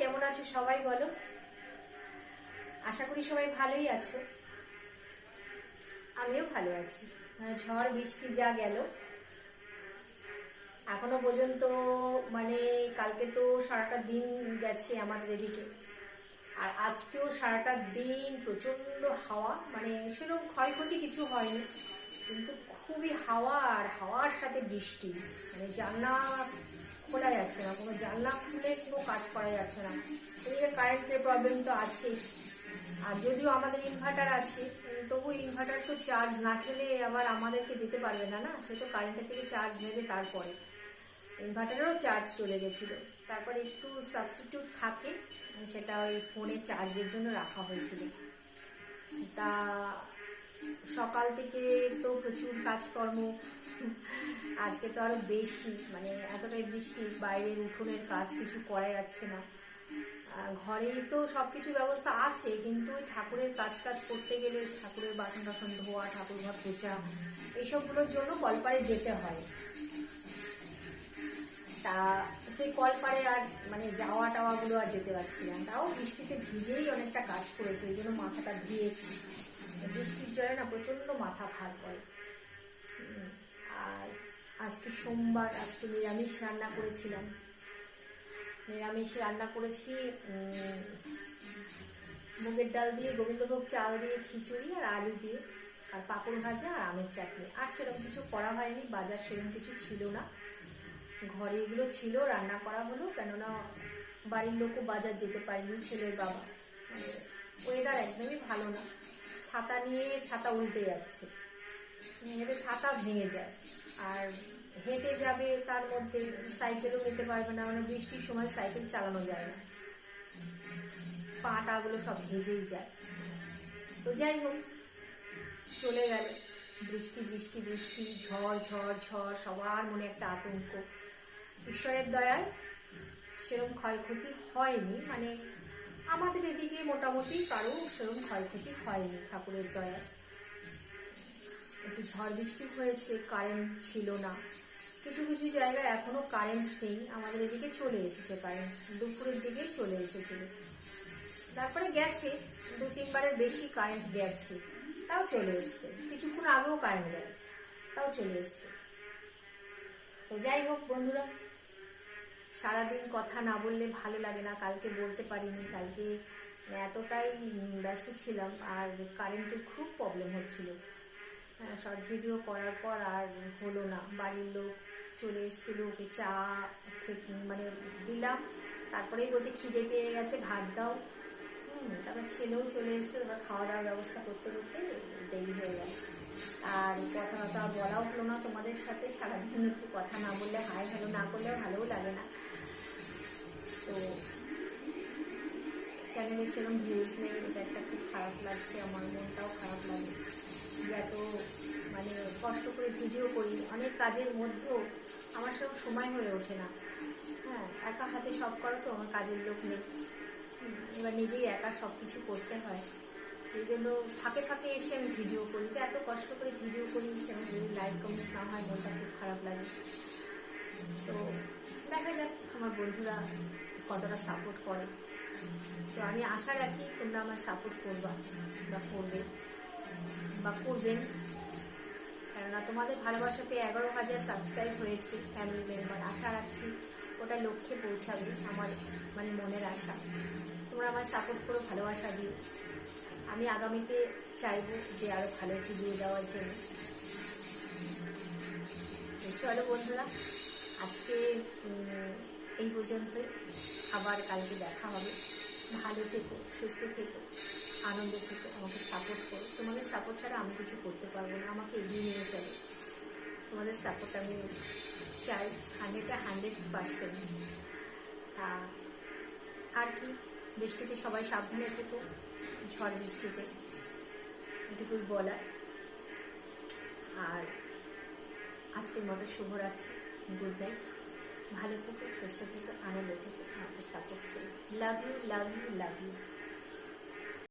কেমন আছো সবাই বলো? আশা করি সবাই ভালোই আছো। আমিও ভালো আছি। মানে ঝড়, বৃষ্টি যা গেল, এখনও পর্যন্ত মানে কালকে তো সারাটা দিন গেছে আমাদের এদিকে। আর আজকেও সারাটা দিন প্রচণ্ড হাওয়া মানে সেরকম ক্ষয়ক্ষতি কিছু হয়নি, কিন্তু খুবই হাওয়া আর হাওয়ার সাথে বৃষ্টি। মানে জানলা খোলা যাচ্ছে না, কোনো জানলা খুলে কোনো কাজ করা যাচ্ছে না। এদিকে কারেন্টের প্রবলেম তো আছেই। আর যদিও আমাদের ইনভার্টার আছে তবু ইনভার্টার তো চার্জ না খেলে আবার আমাদেরকে দিতে পারবে না না? সে তো কারেন্টের থেকে চার্জ নেবে তারপরে। ইনভার্টারেরও চার্জ চলে গেছিল। তারপরে একটু সাবস্টিটিউট থাকে, সেটা ওই ফোনে চার্জের জন্য রাখা হয়েছিল। তা সকাল থেকে তো প্রচুর কাজকর্ম। আজকে তো আরও বেশি মানে এতটাই বৃষ্টি, বাইরের উঠোনের কাজ কিছু করা যাচ্ছে না। ঘরেই তো সবকিছু ব্যবস্থা আছে, কিন্তু ওই ঠাকুরের কাজ কাজ করতে গেলে ঠাকুরের বাসন টাসন ধোয়া ঠাকুর ঘর পোচা এইসবগুলোর জন্য কলপারে যেতে হয়। তা সেই কলপারে আর মানে যাওয়া টাওয়াগুলো আর যেতে পারছি না। তাও বৃষ্টিতে ভিজেই অনেকটা কাজ করেছে, ওই জন্য মাথাটা ধুয়েছি। বৃষ্টির জলে না প্রচণ্ড মাথা ভার করে। আর আজকে সোমবার, আজকে নিরামিষ রান্না করেছিলাম। নিরামিষ রান্না করেছি মুগের ডাল দিয়ে, গোবিন্দভোগ চাল দিয়ে, খিচুড়ি আর আলু দিয়ে, আর পাঁপড় ভাজা আর আমের চাটনি। আর সেরকম কিছু করা হয়নি, বাজার সেরকম কিছু ছিল না। ঘরে এগুলো ছিল, রান্না করা হলো, কেননা বাড়ির লোকও বাজার যেতে পারেনি, ছেলের বাবা। মানে ওয়েদার একদমই ভালো না। ছাতা নিয়ে ছাতা উল্টে যাচ্ছে। এতে ছাতা ভেঙে যায়। আর হেঁটে যাবে তার মধ্যে সাইকেলও নিতে পারবে না মানে বৃষ্টির সময় সাইকেল চালানো যায় না। পাটাগুলো সব ভেজেই যায়। তো যাই হোক, চলে গেল। বৃষ্টি বৃষ্টি বৃষ্টি, ঝড় ঝড় ঝড়, সবার মনে একটা আতঙ্ক। ঈশ্বরের দয়ায় সেরকম ক্ষয়ক্ষতি হয়নি মানে আমাদের এদিকে মোটামুটি কারও সেরকম ক্ষয়ক্ষতি হয়নি ঠাকুরের দয়ায় একটু ঝড় বৃষ্টি হয়েছে কারেন্ট ছিল না। কিছু কিছু জায়গায় এখনও কারেন্ট নেই। আমাদের এদিকে চলে এসেছে কারেন্ট দুপুরের দিকে চলে এসেছিল তারপরে গেছে, দু তিনবারের বেশি কারেন্ট গেছে। তাও চলে এসছে। কিছুক্ষণ আগেও কারেন্ট গেল, তাও চলে এসছে। তো যাই হোক বন্ধুরা সারাদিন কথা না বললে ভালো লাগে না। কালকে বলতে পারিনি, কালকে এতটাই ব্যস্ত ছিলাম আর কারেন্টের খুব প্রবলেম হচ্ছিল। শর্ট ভিডিও করার পর আর হলো না। বাড়ির লোক চলে এসেছিল, ওকে চা মানে দিলাম। তারপরেই বলছে, খিদে পেয়ে গেছে, ভাত দাও। হুম, তারপর ছেলেও চলে এসছে এবার খাওয়া দাওয়ার ব্যবস্থা করতে করতে দেরি হয়ে গেল। আর কথা কথা বলাও হলো না। তোমাদের সাথে সারাদিন একটু কথা না বললে হাই হ্যালো না করলে ভালোও লাগে না। তো চ্যানেলে সেরকম ভিউজ নেই। এটা একটা খুব খারাপ লাগছে, আমার মনটাও খারাপ লাগে। এত মানে কষ্ট করে ভিডিও করি, অনেক কাজের মধ্যেও আমার সেরকম সময় হয়ে ওঠে না। হ্যাঁ একা হাতে সব করা তো, আমার কাজের লোক নেই। এবার নিজেই একা সব কিছু করতে হয়। এই জন্য ফাঁকে ফাঁকে এসে আমি ভিডিও করি। এত কষ্ট করে ভিডিও করি সেরকম যদি লাইক কমেন্টস না হয়, মনটা খুব খারাপ লাগে। তো দেখা যাক আমার বন্ধুরা কতটা সাপোর্ট করে। তো আমি আশা রাখি তোমরা আমার সাপোর্ট করবা বা করবে বা করবেন কেননা তোমাদের ভালোবাসাতে এগারো হাজার সাবস্ক্রাইব হয়েছে ফ্যামিলি মেম্বার আশা রাখছি ওটা লক্ষ্যে পৌঁছাবে আমার মানে মনের আশা। তোমরা আমার সাপোর্ট করো, ভালোবাসা দিও। আমি আগামীতে চাইব যে আরও ভালো ভিডিও দেওয়ার জন্য। চলো বন্ধুরা, আজকে এই পর্যন্তই। আবার কালকে দেখা হবে। ভালো থেকো, সুস্থ থেকো, আনন্দ থেকো, আমাকে সাপোর্ট করো। তোমাদের সাপোর্ট ছাড়া আমি কিছু করতে পারব না, আমাকে এগিয়ে নিয়ে চলো। তোমাদের সাপোর্ট আমি চাই হান্ড্রেডে হান্ড্রেড পার্সেন্ট। আর কি? বৃষ্টিতে সবাই সাবধানে থেকো, ঝড় বৃষ্টিতে, এটুকুই বলার। আর আজকের মতো শুভরাত্রি, গুড নাইট। ভালো থেকো, সুস্থ থেকো, আনন্দ থেকো, আমাকে সাপোর্ট করো। Love you love you love you